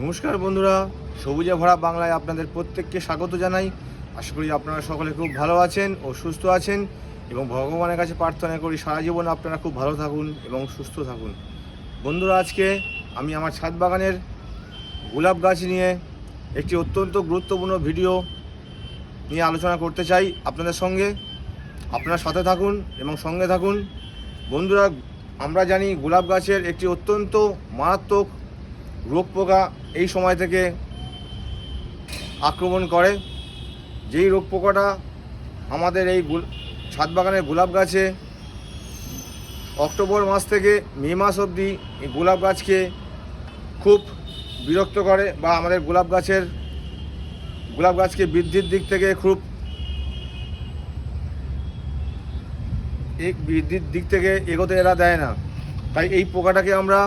নমস্কার বন্ধুরা, সবুজে ভরা বাংলায় আপনাদের প্রত্যেককে স্বাগত জানাই। আশা করি আপনারা সকলে খুব ভালো আছেন ও সুস্থ আছেন এবং ভগবানের কাছে প্রার্থনা করি সারা জীবন আপনারা খুব ভালো থাকুন এবং সুস্থ থাকুন। বন্ধুরা, আজকে আমি আমার ছাদ বাগানের গোলাপ গাছ নিয়ে একটি অত্যন্ত গুরুত্বপূর্ণ ভিডিও নিয়ে আলোচনা করতে চাই আপনাদের সঙ্গে। আপনারা সাথে থাকুন এবং সঙ্গে থাকুন। বন্ধুরা, আমরা জানি গোলাপ গাছের একটি অত্যন্ত মারাত্মক রোগ পোকা এই সময় থেকে আক্রমণ করে। যেই রোগ পোকাটা আমাদের এই ছাদ বাগানের গোলাপ গাছে অক্টোবর মাস থেকে মে মাস অবধি এই গোলাপ গাছকে খুব বিরক্ত করে বা আমাদের গোলাপ গাছের, গোলাপ গাছকে বৃদ্ধির দিক থেকে খুব বৃদ্ধির দিক থেকে এগোতে এরা দেয় না। তাই এই পোকাটাকে আমরা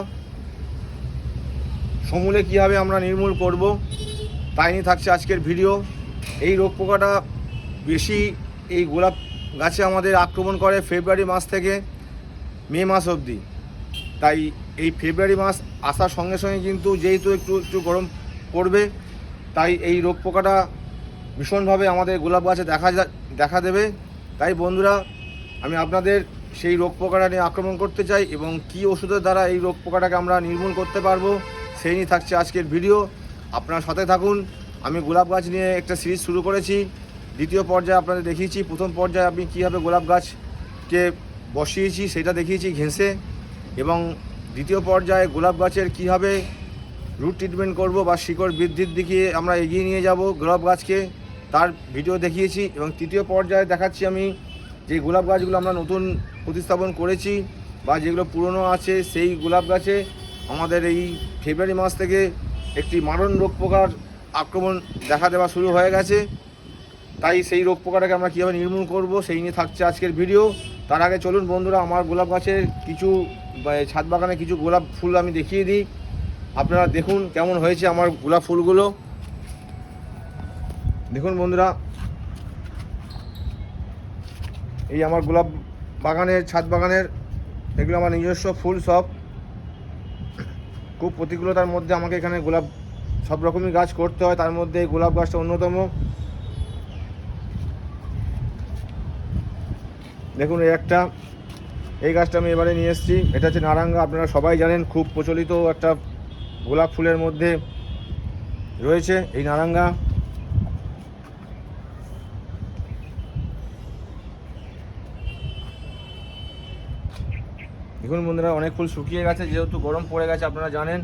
সমূলে কীভাবে আমরা নির্মূল করব, তাই নিয়ে থাকছে আজকের ভিডিও। এই রোগ পোকাটা বেশি এই গোলাপ গাছে আমাদের আক্রমণ করে ফেব্রুয়ারি মাস থেকে মে মাস অবধি। তাই এই ফেব্রুয়ারি মাস আসার সঙ্গে সঙ্গে কিন্তু যেহেতু একটু একটু গরম পড়বে, তাই এই রোগ পোকাটা ভীষণভাবে আমাদের গোলাপ গাছে দেখা দেখা দেবে। তাই বন্ধুরা, আমি আপনাদের সেই রোগ পোকাটা নিয়ে আক্রমণ করতে চাই এবং কী ওষুধের দ্বারা এই রোগ পোকাটাকে আমরা নির্মূল করতে পারব সেই নিয়ে থাকছে আজকের ভিডিও। আপনারা সাথে থাকুন। আমি গোলাপ গাছ নিয়ে একটা সিরিজ শুরু করেছি। দ্বিতীয় পর্যায়ে আপনাদের দেখিয়েছি। প্রথম পর্যায়ে আমি কীভাবে গোলাপ গাছকে বসিয়েছি সেটা দেখিয়েছি ঘেঁষে। এবং দ্বিতীয় পর্যায়ে গোলাপ গাছের কীভাবে রুট ট্রিটমেন্ট করব বা শিকড় বৃদ্ধির দিকে আমরা এগিয়ে নিয়ে যাব গোলাপ গাছকে, তার ভিডিও দেখিয়েছি। এবং তৃতীয় পর্যায়ে দেখাচ্ছি আমি যে গোলাপ গাছগুলো আমরা নতুন প্রতিস্থাপন করেছি বা যেগুলো পুরনো আছে, সেই গোলাপ গাছে আমাদের এই ফেব্রুয়ারি মাস থেকে একটি মারণ রোগ পোকার আক্রমণ দেখা দেওয়া শুরু হয়ে গেছে। তাই সেই রোগ পোকাটাকে আমরা কীভাবে নির্মূল করব সেই নিয়ে থাকছে আজকের ভিডিও। তার আগে চলুন বন্ধুরা, আমার গোলাপ গাছের কিছু ছাদ বাগানে কিছু গোলাপ ফুল আমি দেখিয়ে দিই। আপনারা দেখুন কেমন হয়েছে আমার গোলাপ ফুলগুলো। দেখুন বন্ধুরা, এই আমার গোলাপ বাগানের, ছাদ বাগানের, এগুলো আমার নিজস্ব ফুল সব। খুব প্রতিকূলতার মধ্যে আমাকে এখানে গোলাপ সব রকমই গাছ করতে হয়। তার মধ্যে এই গোলাপ গাছটা অন্যতম। দেখুন, এই একটা, এই গাছটা আমি এবারে নিয়ে এসেছি। এটা হচ্ছে নারাঙ্গা আপনারা সবাই জানেন, খুব প্রচলিত একটা গোলাপ ফুলের মধ্যে রয়েছে এই নারাঙ্গা দেখুন বন্ধুরা, অনেক ফুল শুকিয়ে গেছে, যেহেতু গরম পড়ে গেছে, আপনারা জানেন।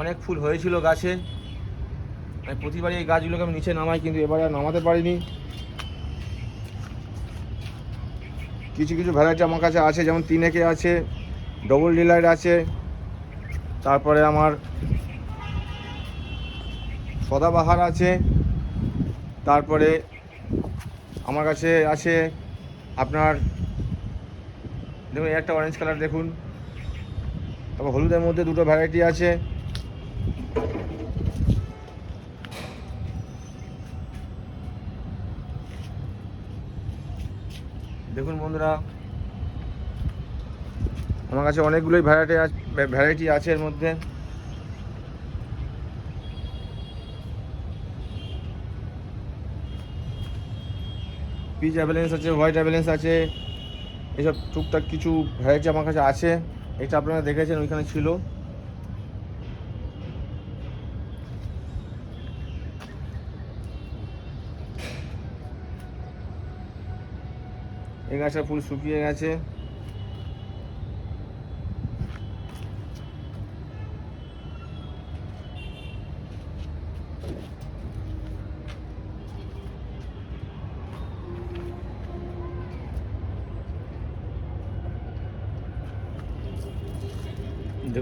অনেক ফুল হয়েছিল গাছে। প্রতিবারই এই গাছগুলোকে আমি নিচে নামাই, কিন্তু এবারে আর নামাতে পারিনি। কিছু কিছু ভ্যারাইটি আমার কাছে আছে, যেমন তিনেকে আছে ডবল ডিলাইট আছে, তারপরে আমার সদাবাহার আছে, তারপরে আমার কাছে আছে আপনার দেখুন একটা অরেঞ্জ কালার দেখুন। তারপর হলুদের মধ্যে দুটো ভ্যারাইটি আছে। দেখুন বন্ধুরা, আমার কাছে অনেকগুলোই ভ্যারাইটি ভ্যারাইটি আছে এর মধ্যে। পিচ অ্যাভেলেন্স আছে হোয়াইট অ্যাভেলেন্স আছে। এসব টুকটাক কিছু ভ্যারাইটি আমার কাছে আছে। এটা আপনারা দেখেছেন, ওইখানে ছিল। এই গাছটা ফুল শুকিয়ে গেছে।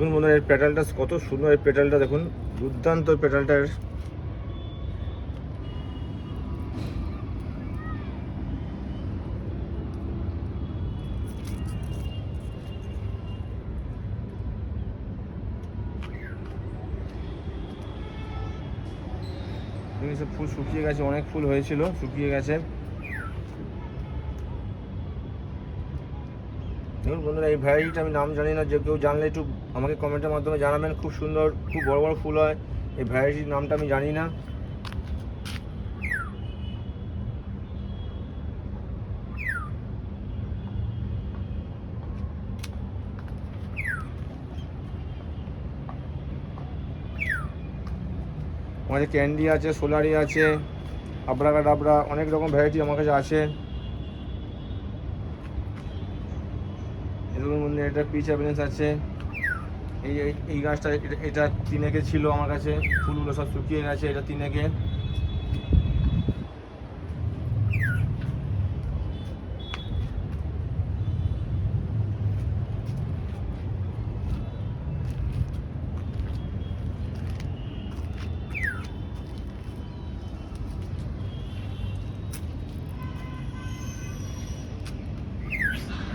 দেখুন বন্ধুরা এর পেটালটা কত সুন্দর, এই পেটালটা দেখুন, দুর্দান্ত পেটালটার। ফুল শুকিয়ে গেছে, অনেক ফুল হয়েছিল, শুকিয়ে গেছে। দেখুন বন্ধুরা, এই ভ্যারাইটিটা আমি নাম জানি না, যে কেউ জানলে একটু আমাকে কমেন্টের মাধ্যমে জানাবেন। খুব সুন্দর, খুব বড় বড় ফুল হয়। এই ভ্যারাইটির নামটা আমি জানি না। আমাদের ক্যান্ডি আছে সোলারি আছে আবরাকা ডাবরা অনেক রকম ভ্যারাইটি আমার কাছে আছে এগুলোর মধ্যে এটা পিচ অ্যাভেলেন্স আছে। এই, এই- গাছটা এটা তিনেকে ছিল আমার কাছে। ফুলগুলো সব শুকিয়ে গেছে, এটা তিনেকে।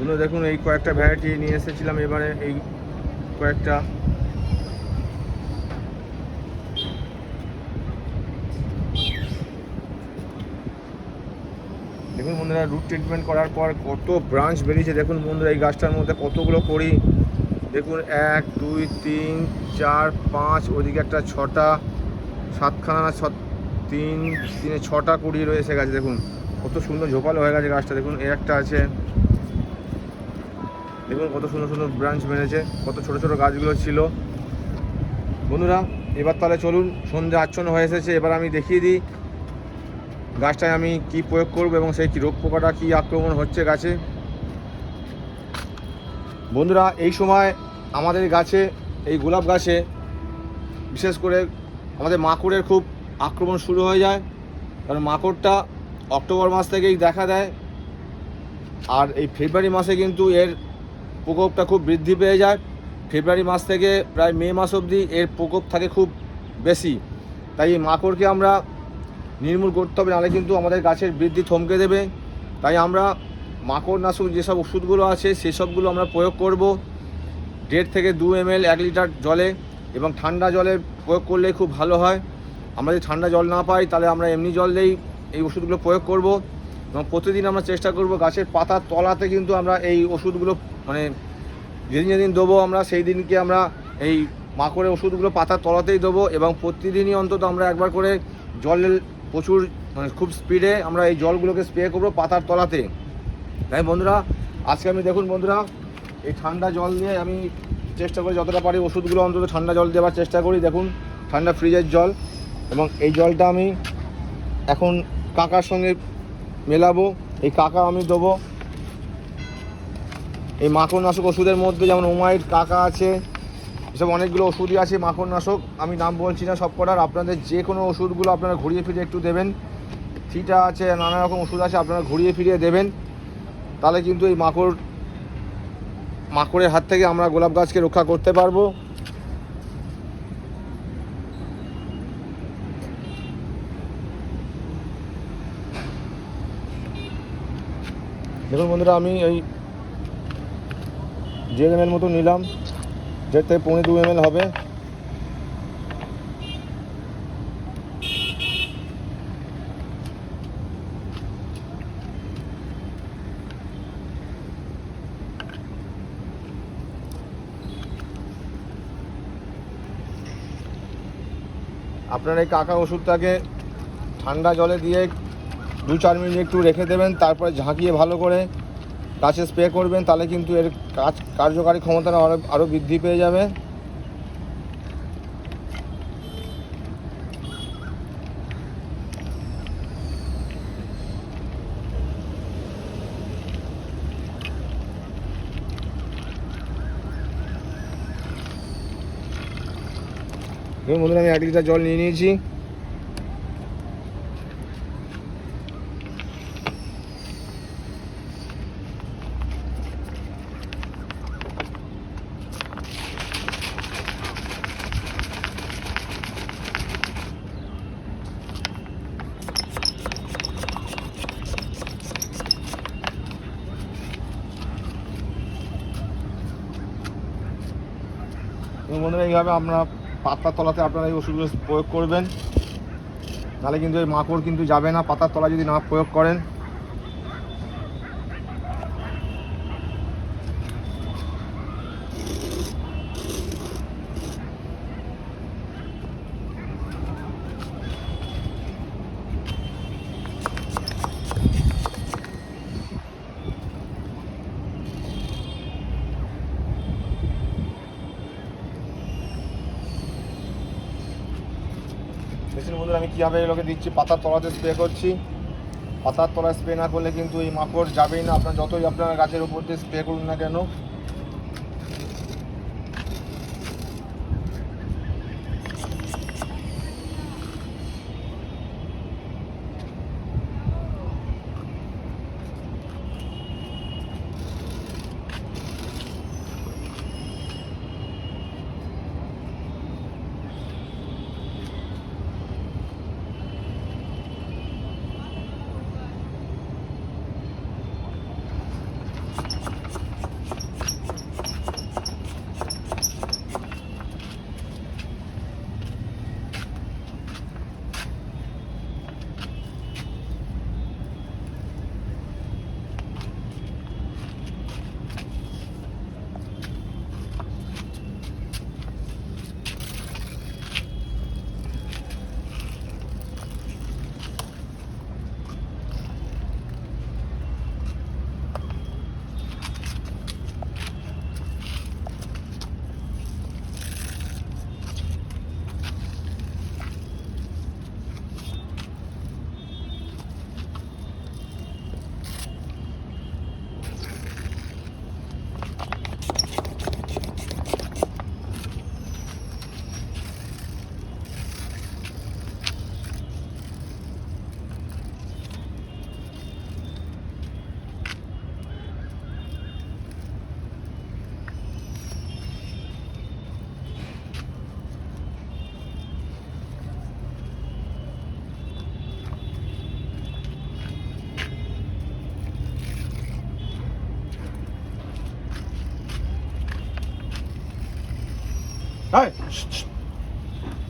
বন্ধুরা দেখুন, এই কয়েকটা ভ্যারাইটি নিয়ে এসেছিলাম, এবারে এই কয়েকটা। দেখুন বন্ধুরা রুট ট্রিটমেন্ট করার পর কত ব্রাঞ্চ বেরিয়েছে। দেখুন বন্ধুরা, এই গাছটার মধ্যে কতগুলো করি। দেখুন, এক, দুই, তিন, চার, পাঁচ, ওদিকে একটা ছটা, সাতখানা ছ তিন, তিনে ছটা কুড়ি রয়েছে গাছ, দেখুন। কত সুন্দর ঝোপালো হয়ে গেছে গাছটা, দেখুন এর একটা আছে। দেখুন কত সুন্দর সুন্দর ব্রাঞ্চ বেড়েছে কত ছোট ছোট গাছগুলো ছিল। বন্ধুরা, এবার তাহলে চলুন, সন্ধ্যা আচ্ছন্ন হয়ে এসেছে, এবার আমি দেখিয়ে দিই গাছটায় আমি কি প্রয়োগ করব এবং সেই কি রোগ পোকাটা কী আক্রমণ হচ্ছে গাছে। বন্ধুরা, এই সময় আমাদের গাছে, এই গোলাপ গাছে, বিশেষ করে আমাদের মাকড়ের খুব আক্রমণ শুরু হয়ে যায়। কারণ মাকড়টা অক্টোবর মাস থেকেই দেখা দেয়। আর এই ফেব্রুয়ারি মাসে কিন্তু এর প্রকোপটা খুব বৃদ্ধি পেয়ে যায়। ফেব্রুয়ারি মাস থেকে প্রায় মে মাস অবধি এর প্রকোপ থাকে খুব বেশি। তাই এই মাকড়কে আমরা নির্মূল করতে হবে, নাহলে কিন্তু আমাদের গাছের বৃদ্ধি থমকে দেবে। তাই আমরা মাকড় মাকড়নাশক যেসব ওষুধগুলো আছে, সেসবগুলো আমরা প্রয়োগ করব। দেড় থেকে দু এম এল এক লিটার জলে এবং ঠান্ডা জলে প্রয়োগ করলে খুব ভালো হয়। আমরা যদি ঠান্ডা জল না পাই, তাহলে আমরা এমনি জল দিয়েই এই ওষুধগুলো প্রয়োগ করব। এবং প্রতিদিন আমরা চেষ্টা করব গাছের পাতার তলাতে কিন্তু আমরা এই ওষুধগুলো মানে যেদিন যেদিন দেবো আমরা, সেই দিনকে আমরা এই মাকড়ের ওষুধগুলো পাতার তলাতেই দেবো এবং প্রতিদিনই অন্তত আমরা একবার করে জলের প্রচুর মানে খুব স্পিডে আমরা এই জলগুলোকে স্প্রে করব পাতার তলাতে। তাই বন্ধুরা, আজকে আমি দেখুন বন্ধুরা, এই ঠান্ডা জল দিয়ে আমি চেষ্টা করি যতটা পারি ওষুধগুলো অন্তত ঠান্ডা জল দেওয়ার চেষ্টা করি, দেখুন ঠান্ডা ফ্রিজের জল। এবং এই জলটা আমি এখন কাকার সঙ্গে মেলাবো, এই কাকা আমি দেবো। এই মাকড়নাশক ওষুধের মধ্যে যেমন ওমাইট কাকা আছে, এসব অনেকগুলো ওষুধই আছে মাকড়নাশক। আমি নাম বলছি না সব কটার, আপনাদের যে কোনো ওষুধগুলো আপনারা ঘুরিয়ে ফিরিয়ে একটু দেবেন। থিটা আছে, নানা রকম ওষুধ আছে, আপনারা ঘুরিয়ে ফিরিয়ে দেবেন। তাহলে কিন্তু এই মাকড়, মাকড়ের হাত থেকে আমরা গোলাপ গাছকে রক্ষা করতে পারব। দেখুন বন্ধুরা, আমি এই দেড় এম মতো নিলাম দেড় থেকে পৌনে দু এম এল হবে। আপনার এই কাকা ওষুধটাকে ঠান্ডা জলে দিয়ে দু চার মিনিট একটু রেখে দেবেন, তারপরে ঝাঁকিয়ে ভালো করে গাছে স্প্রে করবেন, তাহলে কিন্তু এর কাজ কার্যকারী ক্ষমতাটা আরও আরও বৃদ্ধি পেয়ে যাবে। বন্ধুরা, আমি এক লিটার জল নিয়ে নিয়েছি। এবং এইভাবে আপনারা পাতার তলাতে আপনারা এই ওষুধগুলো প্রয়োগ করবেন। তাহলে কিন্তু এই মাকড় কিন্তু যাবে না, পাতার তলা যদি না প্রয়োগ করেন। মেশিন বন্ধুরা আমি কীভাবে এগুলোকে দিচ্ছি, পাতার তলাতে স্প্রে করছি। পাতার তলায় স্প্রে না করলে কিন্তু এই মাকড় যাবেই না। আপনার যতই আপনার গাছের উপর দিয়ে স্প্রে করুন না কেন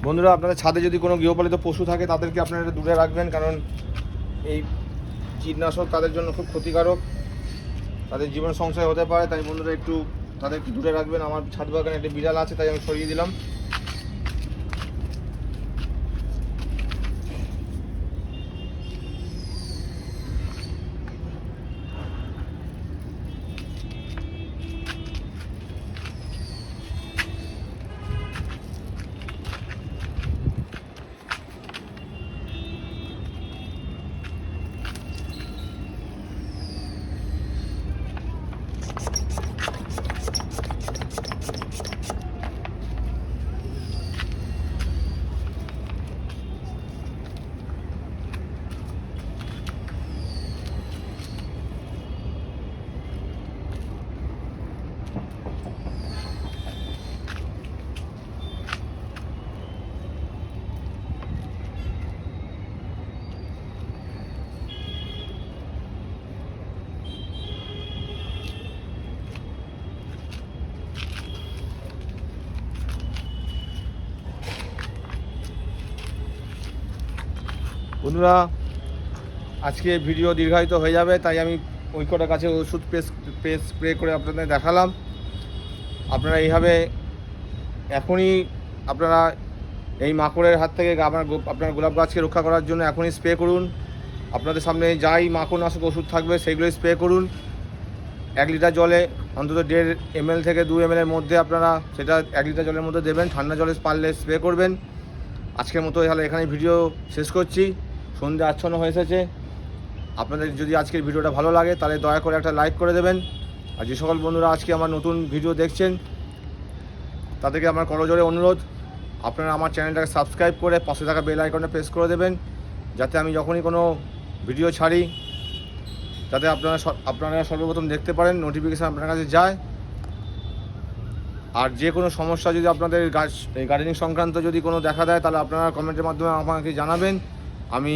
বন্ধুরা, আপনাদের ছাদে যদি কোনো গৃহপালিত পশু থাকে, তাদেরকে আপনারা দূরে রাখবেন, কারণ এই কীটনাশক তাদের জন্য খুব ক্ষতিকারক। তাদের জীবন সংশয় হতে পারে, তাই বন্ধুরা একটু তাদেরকে দূরে রাখবেন। আমার ছাদ বাগানে একটা বিড়াল আছে, তাই আমি সরিয়ে দিলাম। বন্ধুরা, আজকে ভিডিও দীর্ঘায়িত হয়ে যাবে, তাই আমি ওই কটা কাছে ওষুধ পেস পেস স্প্রে করে আপনাদের দেখালাম। আপনারা এইভাবে এখনই আপনারা এই মাকড়ের হাত থেকে আপনার আপনার গোলাপ গাছকে রক্ষা করার জন্য এখনই স্প্রে করুন। আপনাদের সামনে যাই মাকড়নাশক ওষুধ থাকবে সেইগুলোই স্প্রে করুন। এক লিটার জলে অন্তত দেড় এমএল থেকে দু এম এর মধ্যে আপনারা সেটা এক লিটার জলের মধ্যে দেবেন, ঠান্ডা জলে পারলে স্প্রে করবেন। আজকের মতো তাহলে এখানে ভিডিও শেষ করছি। সন্ধ্যে আচ্ছন্ন হয়ে এসেছে। আপনাদের যদি আজকের ভিডিওটা ভালো লাগে, তাহলে দয়া করে একটা লাইক করে দেবেন। আর যে সকল বন্ধুরা আজকে আমার নতুন ভিডিও দেখছেন, তাদেরকে আমার করজোরে অনুরোধ, আপনারা আমার চ্যানেলটাকে সাবস্ক্রাইব করে পাশে থাকা বেল আইকনে প্রেস করে দেবেন, যাতে আমি যখনই কোনো ভিডিও ছাড়ি, যাতে আপনারা আপনারা সর্বপ্রথম দেখতে পারেন নোটিফিকেশান আপনার কাছে যায়। আর যে কোনো সমস্যা যদি আপনাদের গাছ গার্ডেনিং সংক্রান্ত যদি কোনো দেখা দেয়, তাহলে আপনারা কমেন্টের মাধ্যমে আমাকে জানাবেন। আমি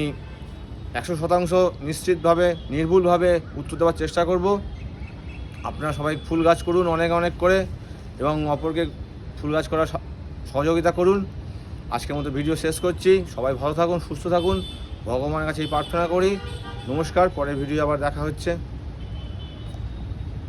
একশো শতাংশ নিশ্চিতভাবে, নির্ভুলভাবে উত্তর দেওয়ার চেষ্টা করব। আপনারা সবাই ফুল গাছ করুন অনেক অনেক করে এবং অপরকে ফুল গাছ করার সহযোগিতা করুন। আজকের মতো ভিডিও শেষ করছি। সবাই ভালো থাকুন, সুস্থ থাকুন। ভগবানের কাছে এই প্রার্থনা করি। নমস্কার, পরের ভিডিও আবার দেখা হচ্ছে।